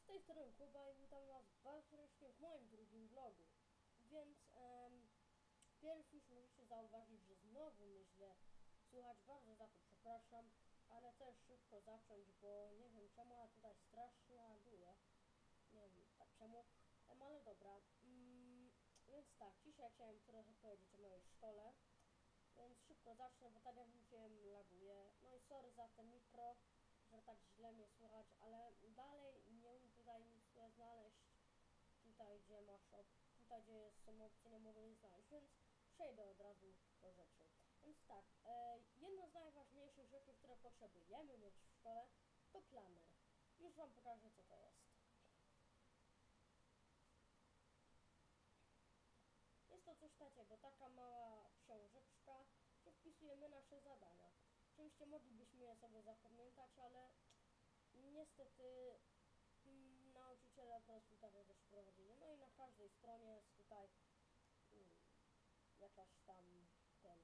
Z tej strony Kuba i witam was bardzo serdecznie w moim drugim vlogu. Więc em, pierwszy już możecie zauważyć, że znowu mnie źle słychać, bardzo za to przepraszam, ale też szybko zacząć, bo nie wiem czemu, ale tutaj strasznie laguje. Nie wiem tak czemu, em, ale dobra. Mm, więc tak, dzisiaj chciałem trochę powiedzieć o mojej szkole, więc szybko zacznę, bo tak jak mówiłem laguje. No i sorry za te mikro, że tak źle mnie słychać, ale dalej nie umiem tutaj nic znaleźć. Tutaj gdzie masz op- tutaj gdzie są opcje nie mogę nic znaleźć, więc przejdę od razu do rzeczy. Więc tak, e, jedna z najważniejszych rzeczy, które potrzebujemy mieć w szkole, to planer. Już wam pokażę co to jest. Jest to coś takiego, taka mała książeczka, gdzie wpisujemy nasze zadania. Oczywiście moglibyśmy je sobie zapamiętać, ale niestety nauczyciele po prostu takie też prowadzili. No i na każdej stronie jest tutaj mm, jakaś tam ten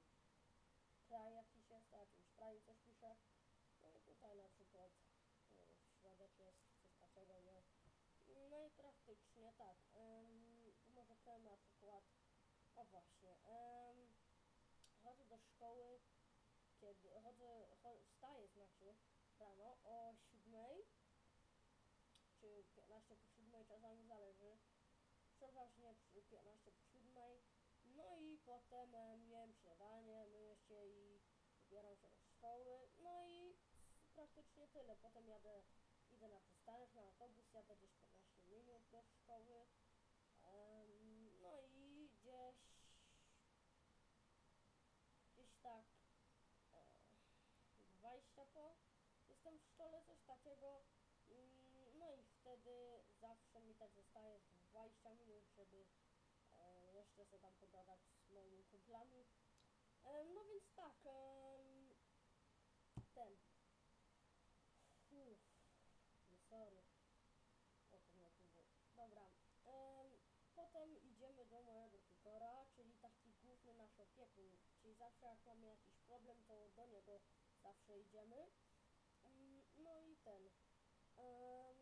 kraj jakiś jest, a jakimś kraju coś pisze. No i tutaj na przykład mm, środek jest coś takiego, nie? No i praktycznie tak. Tu może powiem na przykład, o właśnie, ym, chodzę do szkoły, kiedy chodzę, cho, wstaję znaczy rano o 7 czy 15 po 7 czasami zależy. Przeważnie przy 15 po 7 no i potem em, jem śniadanie, myję się i wybieram się do szkoły. No i praktycznie tyle. Potem jadę idę na przystanek, na autobus jadę gdzieś 15 minut do szkoły. No i gdzieś gdzieś tak e, 20 po. Jestem w szkole, coś takiego. Wtedy zawsze mi tak zostaje z 20 minut, żeby e, jeszcze sobie tam pogadać z moimi kumplami. E, no więc tak, em, ten. Uff, no sorry. O Dobra. em, potem idziemy do mojego tutora, czyli taki główny nasz opiekun. Czyli zawsze jak mamy jakiś problem, to do niego zawsze idziemy. Mm, No i ten. em,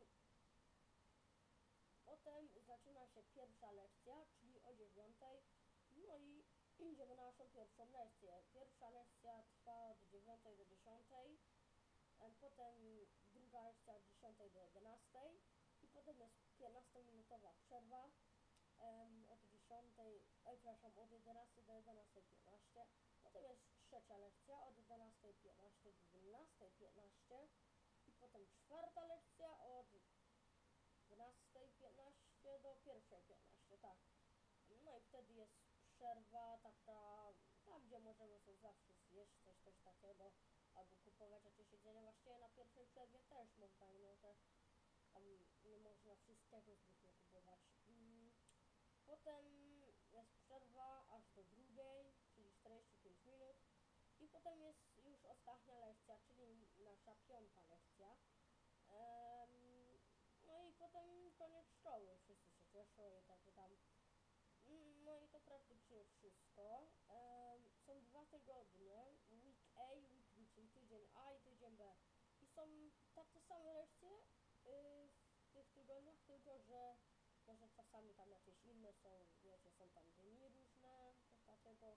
potem zaczyna się pierwsza lekcja, czyli o dziewiątej. No i idziemy na naszą pierwszą lekcję. Pierwsza lekcja trwa od 9 do 10. em, Potem druga lekcja od 10 do 11. I potem jest 15-minutowa przerwa od 10, oj, przepraszam, od 11 do 11.15. Potem jest trzecia lekcja od 11.15 do 12.15 i potem czwarta lekcja od 12.15 do 1.15, tak. No i wtedy jest przerwa taka, tam gdzie możemy sobie zawsze zjeść coś, coś takiego, albo kupować jakieś jedzenie. Właściwie na pierwszej przerwie też można, że tam nie można wszystkiego zbytnio kupować. Mm, Potem jest przerwa aż do drugiej, czyli 45 minut. I potem jest już ostatnia lekcja, czyli nasza piąta lekcja. Em, no i potem koniec szkoły, wszyscy się cieszą i takie tam. Mm, No i to praktycznie wszystko. Em, są dwa tygodnie, week A, week B, czyli tydzień A i tydzień B. I są takie same lekcje y, w tych tygodniach, tylko że może czasami tam jakieś inne są, wiecie, są tam dni różne, coś takiego.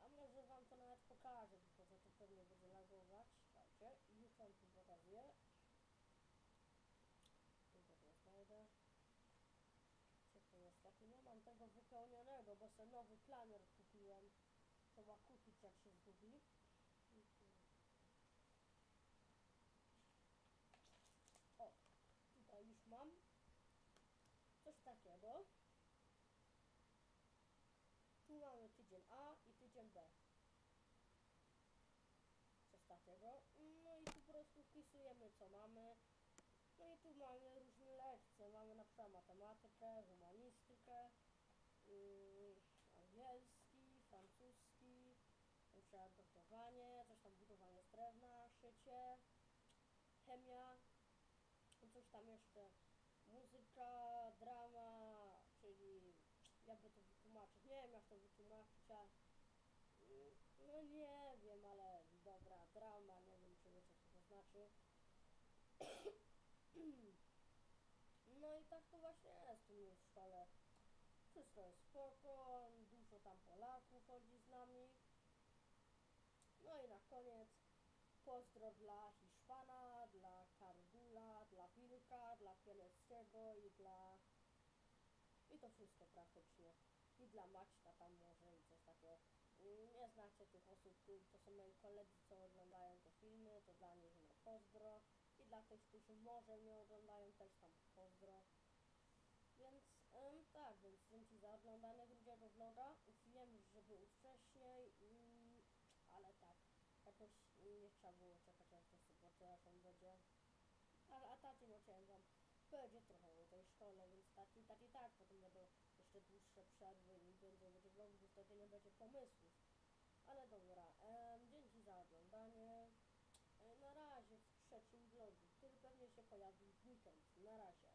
A może wam to nawet pokażę, tylko że to pewnie będzie lagować. Słuchajcie, już wam tu pokazuję. Tylko to znajdę. Gdzie to jest? Taki nie mam tego wypełnionego, bo sobie nowy planer kupiłem. Trzeba kupić jak się zgubi. O, tutaj już mam coś takiego. Tu mamy tydzień A i tydzień B. Coś takiego. No i tu po prostu wpisujemy co mamy. No i tu mamy różne lekcje. Mamy na przykład matematykę, humanistykę, angielski, francuski, gotowanie, coś tam budowanie z drewna, szycie, chemia, coś tam jeszcze muzyka, drama, czyli jakby to wytłumaczyć, nie wiem jak to wytłumaczyć, mm, no nie wiem, ale dobra, drama, nie wiem czy wiecie co to znaczy. tak to właśnie jest u mnie w szkole. Wszystko jest spoko, dużo tam Polaków chodzi z nami. No i na koniec pozdro dla Hiszpana, dla Kardula, dla Wilka, dla Pielewskiego i dla... I to wszystko praktycznie. I dla Maćka tam może i coś takiego. Mm, Nie znacie tych osób, to są moi koledzy, co oglądają te filmy, to dla nich no pozdro. I dla tych, którzy może mnie oglądają, też tam pozdro. Więc Um, tak, więc dzięki za oglądanie drugiego vloga. Wiem, że był wcześniej, um, ale tak, jakoś nie trzeba było czekać aż do soboty, aż on będzie. Ale a tacie no macie wam będzie trochę o tej szkole, więc tak i tak i tak, potem będą jeszcze dłuższe przerwy i będą będzie vlogów, bo wtedy nie będzie pomysłów. Ale dobra, um, dzięki za oglądanie. E, na razie w trzecim vlogu, który pewnie się pojawi w weekend. Na razie.